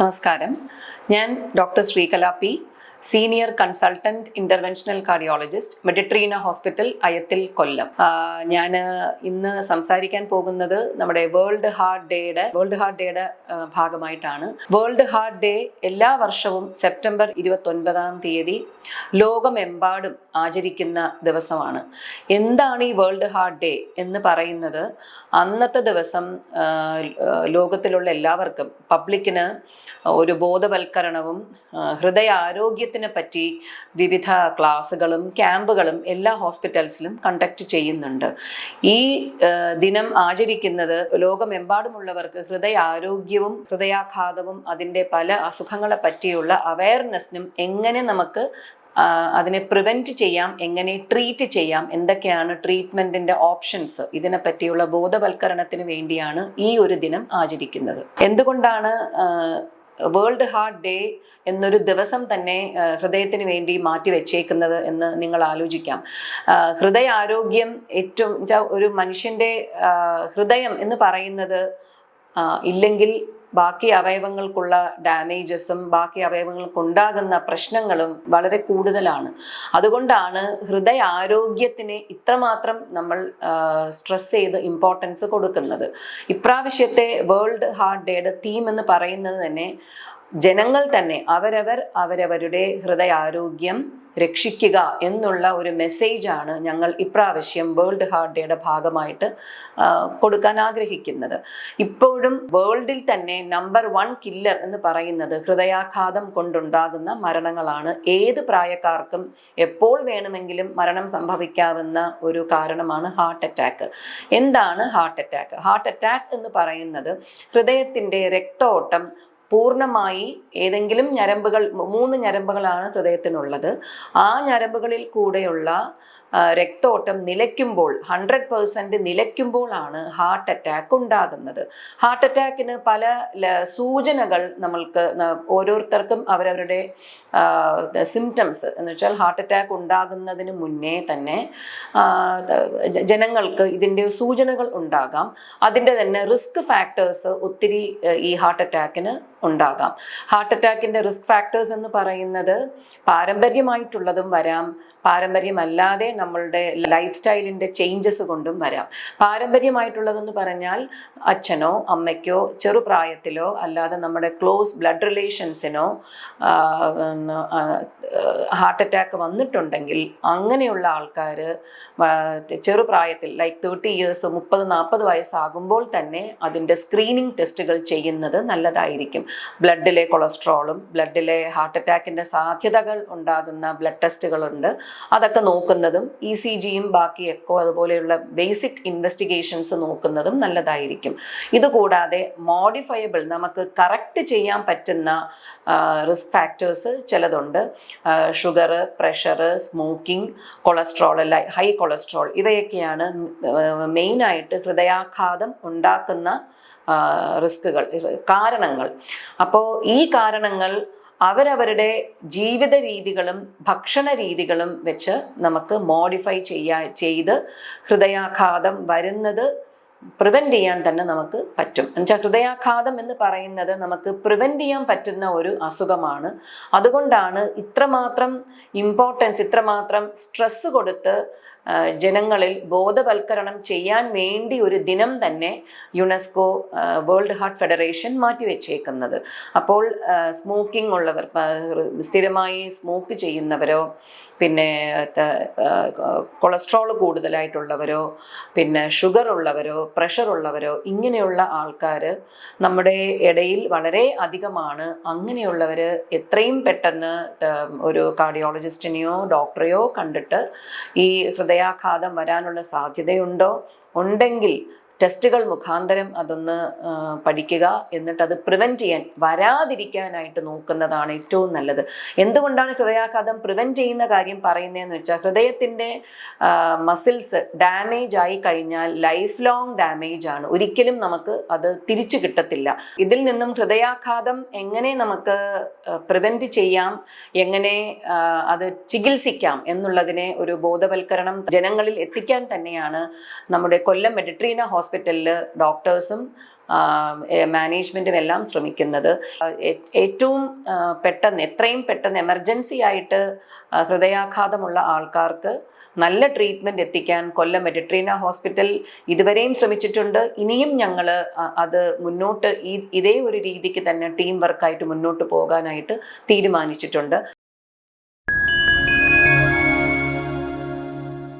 നമസ്കാരം. ഞാൻ doctor Sreekala P. Senior consultant interventional cardiologist Meditrina hospital അയത്തിൽ കൊല്ലം ഞാൻ ഇന്ന് സംസാരിക്കാൻ പോകുന്നത് നമ്മുടെ വേൾഡ് ഹാർട്ട് ഡേയുടെ വേൾഡ് ഹാർട്ട് ഡേയുടെ ഭാഗമായിട്ടാണ്. വേൾഡ് ഹാർട്ട് ഡേ എല്ലാ വർഷവും സെപ്റ്റംബർ ഇരുപത്തി ഒൻപതാം തീയതി ലോകമെമ്പാടും ആചരിക്കുന്ന ദിവസമാണ്. എന്താണ് ഈ വേൾഡ് ഹാർട്ട് ഡേ എന്ന് പറയുന്നത്? അന്നത്തെ ദിവസം ലോകത്തിലുള്ള എല്ലാവർക്കും പബ്ലിക്കിന് ഒരു ബോധവൽക്കരണവും ആ, ഹൃദയാരോഗ്യത്തിനെ പറ്റി വിവിധ ക്ലാസ്സുകളും ക്യാമ്പുകളും എല്ലാ ഹോസ്പിറ്റൽസിലും കണ്ടക്ട് ചെയ്യുന്നുണ്ട്. ഈ ദിനം ആചരിക്കുന്നത് ലോകമെമ്പാടുമുള്ളവർക്ക് ഹൃദയാരോഗ്യവും ഹൃദയാഘാതവും അതിന്റെ പല അസുഖങ്ങളെ പറ്റിയുള്ള അവയർനെസ്സിനും എങ്ങനെ നമുക്ക് അതിനെ പ്രിവെന്റ് ചെയ്യാം എങ്ങനെ ട്രീറ്റ് ചെയ്യാം എന്തൊക്കെയാണ് ട്രീറ്റ്മെന്റിന്റെ ഓപ്ഷൻസ് ഇതിനെ പറ്റിയുള്ള ബോധവൽക്കരണത്തിന് വേണ്ടിയാണ് ഈ ഒരു ദിനം ആചരിക്കുന്നത്. എന്തുകൊണ്ടാണ് വേൾഡ് ഹാർട്ട് ഡേ എന്നൊരു ദിവസം തന്നെ ഹൃദയത്തിന് വേണ്ടി മാറ്റി വെച്ചേക്കുന്നത് എന്ന് നിങ്ങൾ ആലോചിക്കാം. ഹൃദയ ആരോഗ്യം ഏറ്റവും ഒരു മനുഷ്യന്റെ ഹൃദയം എന്ന് പറയുന്നത് ഇല്ലെങ്കിൽ ബാക്കി അവയവങ്ങൾക്കുള്ള ഡാമേജസും ബാക്കി അവയവങ്ങൾക്കുണ്ടാകുന്ന പ്രശ്നങ്ങളും വളരെ കൂടുതലാണ്. അതുകൊണ്ടാണ് ഹൃദയ ആരോഗ്യത്തിന് ഇത്രമാത്രം നമ്മൾ സ്ട്രെസ് ചെയ്ത് ഇമ്പോർട്ടൻസ് കൊടുക്കുന്നത്. ഇപ്രാവശ്യത്തെ വേൾഡ് ഹാർട്ട് ഡേയുടെ തീം എന്ന് പറയുന്നത് തന്നെ ജനങ്ങൾ തന്നെ അവരവർ അവരവരുടെ ഹൃദയാരോഗ്യം രക്ഷിക്കുക എന്നുള്ള ഒരു മെസ്സേജാണ് ഞങ്ങൾ ഇപ്രാവശ്യം വേൾഡ് ഹാർട്ട് ഡേയുടെ ഭാഗമായിട്ട് കൊടുക്കാൻ ആഗ്രഹിക്കുന്നത്. ഇപ്പോഴും വേൾഡിൽ തന്നെ നമ്പർ വൺ കില്ലർ എന്ന് പറയുന്നത് ഹൃദയാഘാതം കൊണ്ടുണ്ടാകുന്ന മരണങ്ങളാണ്. ഏത് പ്രായക്കാർക്കും എപ്പോൾ വേണമെങ്കിലും മരണം സംഭവിക്കാവുന്ന ഒരു കാരണമാണ് ഹാർട്ട് അറ്റാക്ക് എന്താണ് ഹാർട്ട് അറ്റാക്ക് ഹാർട്ട് അറ്റാക്ക് എന്ന് പറയുന്നത് ഹൃദയത്തിന്റെ രക്തോട്ടം പൂർണമായി ഏതെങ്കിലും ഞരമ്പുകൾ മൂന്ന് ഞരമ്പുകളാണ് ഹൃദയത്തിനുള്ളത്. ആ ഞരമ്പുകളിൽ കൂടെയുള്ള രക്തോട്ടം നിലയ്ക്കുമ്പോൾ ഹൺഡ്രഡ് പേഴ്സന്റ് നിലയ്ക്കുമ്പോഴാണ് ഹാർട്ട് അറ്റാക്ക് ഉണ്ടാകുന്നത്. ഹാർട്ട് അറ്റാക്കിന് പല സൂചനകൾ നമ്മൾക്ക് ഓരോരുത്തർക്കും അവരവരുടെ സിംറ്റംസ് എന്ന് വെച്ചാൽ ഹാർട്ട് അറ്റാക്ക് ഉണ്ടാകുന്നതിന് മുന്നേ തന്നെ ജനങ്ങൾക്ക് ഇതിന്റെ സൂചനകൾ ഉണ്ടാകാം. അതിന്റെ തന്നെ റിസ്ക് ഫാക്ടേഴ്സ് ഒത്തിരി ഈ ഹാർട്ട് അറ്റാക്കിന് ഉണ്ടാകാം. ഹാർട്ട് അറ്റാക്കിന്റെ റിസ്ക് ഫാക്ടേഴ്സ് എന്ന് പറയുന്നത് പാരമ്പര്യമായിട്ടുള്ളതും വരാം. പാരമ്പര്യമല്ലാതെ നമ്മളുടെ ലൈഫ് സ്റ്റൈലിന്റെ ചേഞ്ചസ് കൊണ്ടും വരാം. പാരമ്പര്യമായിട്ടുള്ളതെന്ന് പറഞ്ഞാൽ അച്ഛനോ അമ്മയ്ക്കോ ചെറുപ്രായത്തിലോ അല്ലാതെ നമ്മുടെ ക്ലോസ് ബ്ലഡ് റിലേഷൻസിനോ ഹാർട്ട് അറ്റാക്ക് വന്നിട്ടുണ്ടെങ്കിൽ അങ്ങനെയുള്ള ആൾക്കാർ ചെറുപ്രായത്തിൽ ലൈക്ക് തേർട്ടി ഇയേഴ്സ് മുപ്പത് നാൽപ്പത് വയസ്സാകുമ്പോൾ തന്നെ അതിന്റെ സ്ക്രീനിങ് ടെസ്റ്റുകൾ ചെയ്യുന്നത് നല്ലതായിരിക്കും. ബ്ലഡിലെ കൊളസ്ട്രോളും ബ്ലഡിലെ ഹാർട്ട് അറ്റാക്കിന്റെ സാധ്യതകൾ ഉണ്ടാകുന്ന ബ്ലഡ് ടെസ്റ്റുകളുണ്ട് അതൊക്കെ നോക്കുന്നതും ഇ സി ജിയും ബാക്കി എക്കോ അതുപോലെയുള്ള ബേസിക് ഇൻവെസ്റ്റിഗേഷൻസ് നോക്കുന്നതും നല്ലതായിരിക്കും. ഇതുകൂടാതെ മോഡിഫയബിൾ നമുക്ക് കറക്റ്റ് ചെയ്യാൻ പറ്റുന്ന risk factors ചിലതുണ്ട്. Sugar pressure smoking cholesterol high cholesterol ഇവയൊക്കെയാണ് മെയിനായിട്ട് ഹൃദയാഘാതം ഉണ്ടാക്കുന്ന റിസ്കുകൾ കാരണങ്ങൾ. അപ്പോൾ ഈ കാരണങ്ങൾ അവരവരുടെ ജീവിത രീതികളും ഭക്ഷണ രീതികളും വെച്ച് നമുക്ക് മോഡിഫൈ ചെയ്യാ ചെയ്ത് ഹൃദയാഘാതം വരുന്നത് പ്രിവെന്റ് ചെയ്യാൻ തന്നെ നമുക്ക് പറ്റും. എന്നുവെച്ചാൽ ഹൃദയാഘാതം എന്ന് പറയുന്നത് നമുക്ക് പ്രിവെന്റ് ചെയ്യാൻ പറ്റുന്ന ഒരു അസുഖമാണ്. അതുകൊണ്ടാണ് ഇത്രമാത്രം ഇമ്പോർട്ടൻസ് ഇത്രമാത്രം സ്ട്രെസ് കൊടുത്ത് ജനങ്ങളിൽ ബോധവൽക്കരണം ചെയ്യാൻ വേണ്ടി ഒരു ദിനം തന്നെ യുനെസ്കോ വേൾഡ് ഹാർട്ട് ഫെഡറേഷൻ മാറ്റിവെച്ചേക്കുന്നത്. അപ്പോൾ സ്മോക്കിംഗ് ഉള്ളവർ സ്ഥിരമായി സ്മോക്ക് ചെയ്യുന്നവരോ പിന്നെ കൊളസ്ട്രോൾ കൂടുതലായിട്ടുള്ളവരോ പിന്നെ ഷുഗർ ഉള്ളവരോ പ്രഷർ ഉള്ളവരോ ഇങ്ങനെയുള്ള ആൾക്കാർ നമ്മുടെ ഇടയിൽ വളരെ അധികമാണ്. അങ്ങനെയുള്ളവർ എത്രയും പെട്ടെന്ന് ഒരു കാർഡിയോളജിസ്റ്റിനെയോ ഡോക്ടറെയോ കണ്ടിട്ട് ഈ ഹൃദയാഘാതം വരാനുള്ള സാധ്യതയുണ്ടോ? ഉണ്ടെങ്കിൽ ടെസ്റ്റുകൾ മുഖാന്തരം അതൊന്ന് പഠിക്കുക. എന്നിട്ട് അത് പ്രിവെന്റ് ചെയ്യാൻ വരാതിരിക്കാനായിട്ട് നോക്കുന്നതാണ് ഏറ്റവും നല്ലത്. എന്തുകൊണ്ടാണ് ഹൃദയാഘാതം പ്രിവെന്റ് ചെയ്യുന്ന കാര്യം പറയുന്നതെന്ന് വെച്ചാൽ ഹൃദയത്തിന്റെ മസിൽസ് ഡാമേജ് ആയി കഴിഞ്ഞാൽ ലൈഫ് ലോങ് ഡാമേജ് ആണ്. ഒരിക്കലും നമുക്ക് അത് തിരിച്ചു കിട്ടത്തില്ല. ഇതിൽ നിന്നും ഹൃദയാഘാതം എങ്ങനെ നമുക്ക് പ്രിവെന്റ് ചെയ്യാം എങ്ങനെ അത് ചികിത്സിക്കാം എന്നുള്ളതിനെ ഒരു ബോധവൽക്കരണം ജനങ്ങളിൽ എത്തിക്കാൻ തന്നെയാണ് നമ്മുടെ കൊല്ലം മെഡിട്രീന ഹോസ്പിറ്റലിൽ ഡോക്ടേഴ്സും മാനേജ്മെന്റും എല്ലാം ശ്രമിക്കുന്നത്. ഏറ്റവും പെട്ടെന്ന് എത്രയും പെട്ടെന്ന് എമർജൻസി ആയിട്ട് ഹൃദയാഘാതമുള്ള ആൾക്കാർക്ക് നല്ല ട്രീറ്റ്മെന്റ് എത്തിക്കാൻ കൊല്ലം മെഡിട്രീന ഹോസ്പിറ്റൽ ഇതുവരെയും ശ്രമിച്ചിട്ടുണ്ട്. ഇനിയും ഞങ്ങൾ അത് മുന്നോട്ട് ഈ ഇതേ ഒരു രീതിക്ക് തന്നെ ടീം വർക്കായിട്ട് മുന്നോട്ട് പോകാനായിട്ട് തീരുമാനിച്ചിട്ടുണ്ട്.